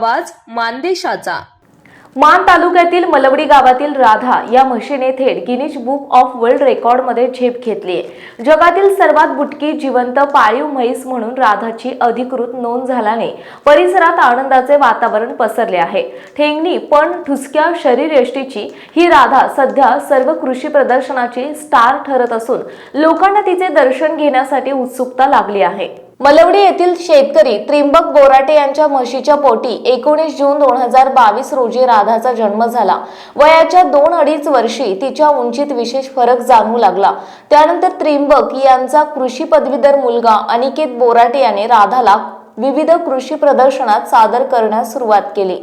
आवाज मानदेशाचा. मान तालुक्यातील मलवडी गावातील राधा या म्हशीने थेट गिनीज बुक ऑफ वर्ल्ड रेकॉर्डमध्ये झेप घेतली आहे. जगातील सर्वात बुटकी जिवंत पाळीव म्हैस म्हणून राधाची अधिकृत नोंद झाल्याने परिसरात आनंदाचे वातावरण पसरले आहे. ठेंगणी पण ठुसक्या शरीरयष्टीची ही राधा सध्या सर्व कृषी प्रदर्शनाची स्टार ठरत असून लोकांना तिचे दर्शन घेण्यासाठी उत्सुकता लागली आहे. मलवडी येथील शेतकरी त्रिंबक बोराटे यांच्या म्हशीच्या पोटी एकोणीस जून दोन हजार बावीस रोजी राधाचा जन्म झाला. वयाच्या दोन अडीच वर्षी तिच्या उंचीत विशेष फरक जाणवू लागला. त्यानंतर त्रिंबक यांचा कृषी पदवीधर मुलगा अनिकेत बोराटे याने राधाला विविध कृषी प्रदर्शनात सादर करण्यास सुरुवात केली.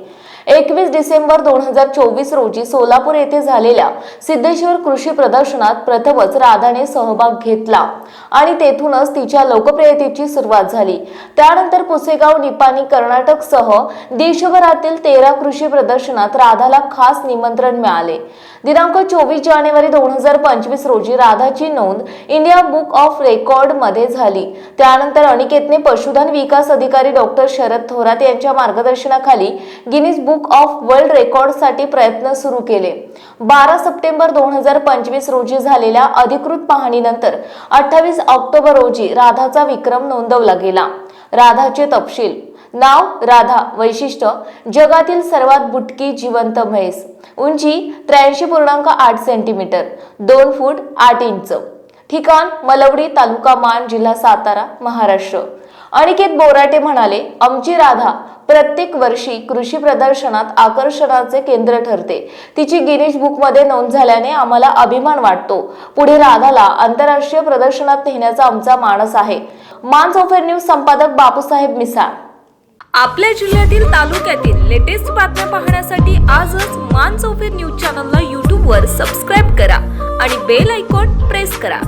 एकवीस डिसेंबर दोन हजार चोवीस रोजी सोलापूर येथे झालेल्या सिद्धेश्वर कृषी प्रदर्शनात प्रथमच राधाने सहभाग घेतला आणि तेथूनच तिच्या लोकप्रियतेची सुरुवात झाली. त्यानंतर पुसेगाव निपाणी कर्नाटक सह देशभरातील तेरा कृषी प्रदर्शनात राधाला खास निमंत्रण मिळाले. दिनांक चोवीस जानेवारी दोन हजार पंचवीस रोजी राधाची नोंद इंडिया बुक ऑफ रेकॉर्डमध्ये झाली. त्यानंतर अनिकेतने पशुधन विकास अधिकारी डॉक्टर शरद थोरात यांच्या मार्गदर्शनाखाली गिनीज बुक ऑफ वर्ल्ड रेकॉर्डसाठी प्रयत्न सुरू केले. बारा सप्टेंबर दोन हजार पंचवीस रोजी झालेल्या अधिकृत पाहणीनंतर अठ्ठावीस ऑक्टोबर रोजी राधाचा विक्रम नोंदवला गेला. राधाचे तपशील. नाव राधा. वैशिष्ट्य. जगातील सर्वात बुटकी जिवंत म्हैस. उंची त्र्याऐंशी पूर्णांक आठ सेंटीमीटर. दोन फूट आठ इंच. ठिकाण मलवडी तालुका मान जिल्हा सातारा महाराष्ट्र. अनिकेत बोराटे म्हणाले आमची राधा प्रत्येक वर्षी कृषी प्रदर्शनात आकर्षणाचे केंद्र ठरते. तिची गिनीज बुकमध्ये नोंद झाल्याने आम्हाला अभिमान वाटतो. पुढे राधाला आंतरराष्ट्रीय प्रदर्शनात नेण्याचा आमचा मानस आहे. मान सोफेर न्यूज संपादक बापूसाहेब मिसाळ. आपल्या जिल्ह्यातील तालुक्यातील लेटेस्ट बातम्या पाहण्यासाठी आजच मान ऑफेर न्यूज चॅनलला यूट्यूबवर सबस्क्राईब करा आणि बेल आयकॉन प्रेस करा.